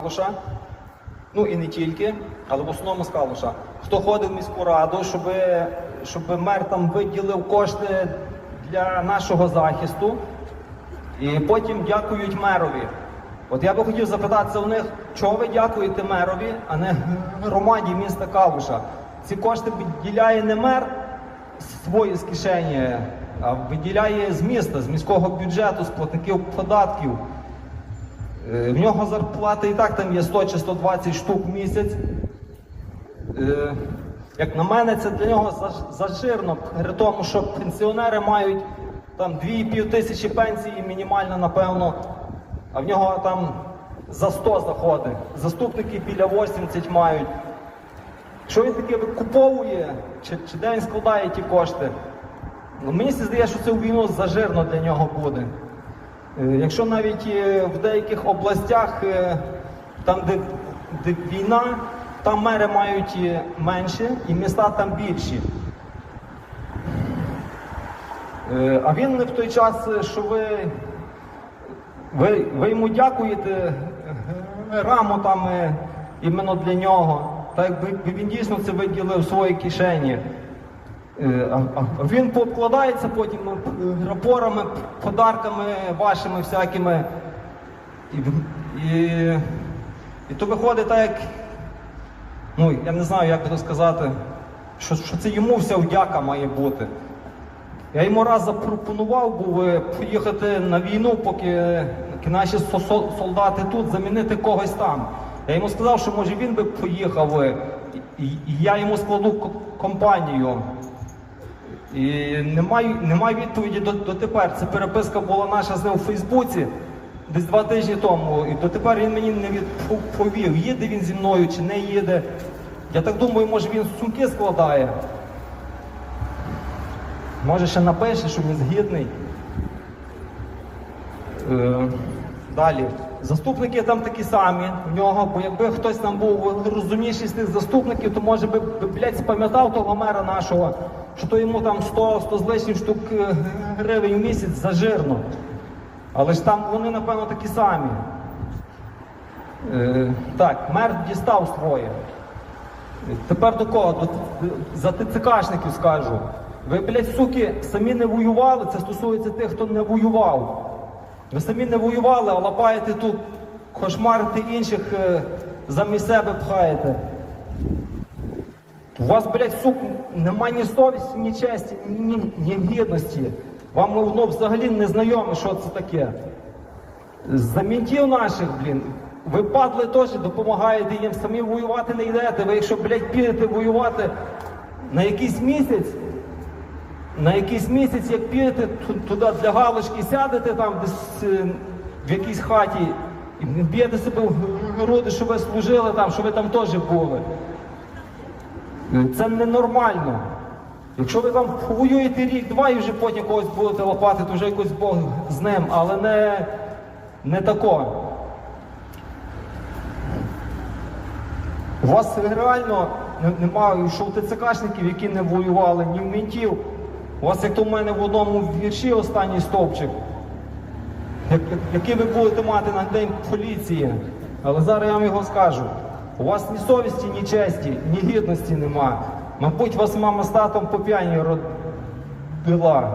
Калуша, ну і не тільки, але в основному з Калуша. Хто ходив в міську раду, щоб, щоб мер там виділив кошти для нашого захисту, і потім дякують мерові. От я би хотів запитатися у них, чого ви дякуєте мерові, а не громаді міста Калуша. Ці кошти виділяє не мер свої з кишені, а виділяє з міста, з міського бюджету, з платників податків. Е, В нього зарплата і так там є 100 чи 120 штук в місяць. Е, Як на мене, це для нього заж- зажирно, при тому, що пенсіонери мають там 2,5 тисячі пенсії, мінімально, напевно, а в нього там за 100 заходить. Заступники біля 80 мають. Що він таке викуповує, чи, чи де він складає ті кошти? Ну, мені здається, що це в війну зажирно для нього буде. Е, Якщо навіть е, в деяких областях, е, там, де, де війна, там мери мають менше і міста там більші. А він в той час, що ви, ви, ви йому дякуєте раму там іменно для нього, так якби він дійсно це виділив в своїй кишені. Е, він покладається потім е, рапорами, подарками вашими всякими. І, і, і то виходить так, як, ну, я не знаю, як би то сказати, що, що це йому вся вдяка має бути. Я йому раз запропонував був е, поїхати на війну, поки наші со- со- солдати тут, замінити когось там. Я йому сказав, що може він би поїхав, і, і я йому складу компанію. І немає, немає відповіді до, дотепер. Це переписка була наша з ним у Фейсбуці десь два тижні тому. І дотепер він мені не відповів, їде він зі мною чи не їде. Я так думаю, може він сумки складає. Може ще напише, що він згідний. Е, далі. Заступники там такі самі в нього, бо якби хтось там був розумніший з тих заступників, то може би, блядь, спам'ятав того мера нашого, що йому там 100, 100 з лишнім штук е, гривень в місяць зажирно. Але ж там вони, напевно, такі самі. Е, так, мер дістав своє. Тепер до кого? До, за ТЦКшників скажу. Ви, блядь, суки, самі не воювали, це стосується тих, хто не воював. Ви самі не воювали, а лапаєте тут, кошмарите інших, е, замість себе пхаєте. У вас, блядь, сук, немає ні совісті, ні честі, ні, ні, ні гідності. Вам воно взагалі не знайоме, що це таке. За мінтів наших, блін, ви падли теж допомагаєте їм, самі воювати не йдете. Ви якщо, блядь, підете воювати на якийсь місяць, на якийсь місяць, як підете туди для галочки, сядете там десь е, в якійсь хаті і б'єте себе в груди, що ви служили там, що ви там теж були. Це ненормально. Якщо ви там воюєте рік-два і вже потім когось будете лопати, то вже якось Бог з ним, але не, не тако. У вас реально немає, що у ТЦКшників, які не воювали, ні в мінтів. У вас, як то в мене в одному вірші останній стовпчик, як- як- який ви будете мати на день поліції. Але зараз я вам його скажу. У вас ні совісті, ні честі, ні гідності нема. Мабуть, вас мама з татом по п'яні родила.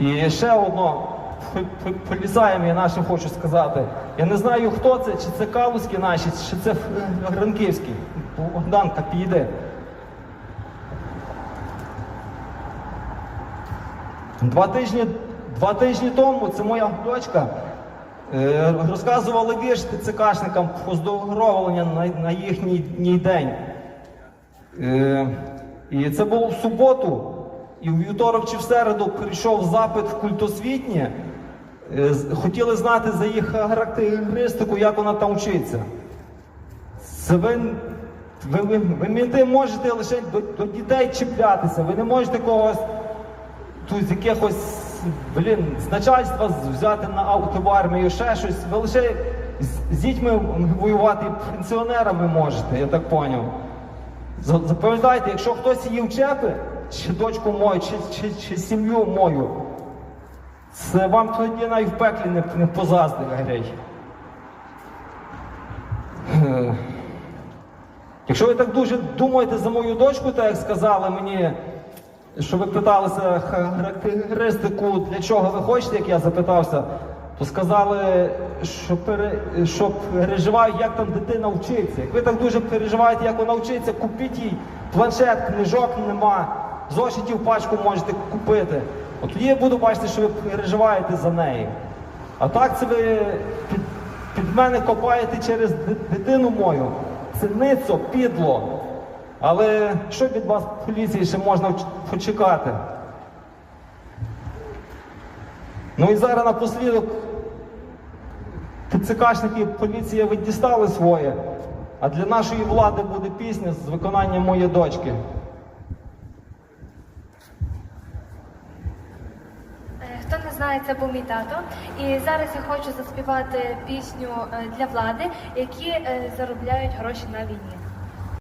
І ще одно п- п- полізаємо, я нашим хочу сказати. Я не знаю, хто це, чи це калузькі наші, чи це гранківські. Богданка піде. Два тижні, два тижні тому це моя дочка е, розказувала вірш ТЦКшникам поздоровлення на, на їхній день. Е, і це було в суботу, і в вівторок чи в середу прийшов запит в культосвітнє. Е, хотіли знати за їх характеристику, як вона там вчиться. Це ви, ви, ви, ви можете лише до, до дітей чіплятися, ви не можете когось тут з якихось, блін, з начальства взяти на авто в армію, ще щось. Ви лише з, з дітьми воювати пенсіонерами можете, я так поняв. За- Запам'ятайте, якщо хтось її вчепи, чи дочку мою, чи, чи, чи сім'ю мою, це вам тоді навіть в пеклі не, не позаздрить, грей. Якщо ви так дуже думаєте за мою дочку, так як сказали мені, що ви питалися характеристику, для чого ви хочете, як я запитався, то сказали, що, пере, що переживають, як там дитина вчиться. Як ви так дуже переживаєте, як вона вчиться, купіть їй планшет, книжок нема, зошитів пачку можете купити. От тоді я буду бачити, що ви переживаєте за неї. А так це ви під, під мене копаєте через дитину мою. Це ницо, підло. Але що від вас поліції ще можна почекати? Ну і зараз напослідок ТЦКшники поліція ви дістали своє, а для нашої влади буде пісня з виконанням моєї дочки. Е, Хто не знає, це був мій тато. І зараз я хочу заспівати пісню е, для влади, які е, заробляють гроші на війні.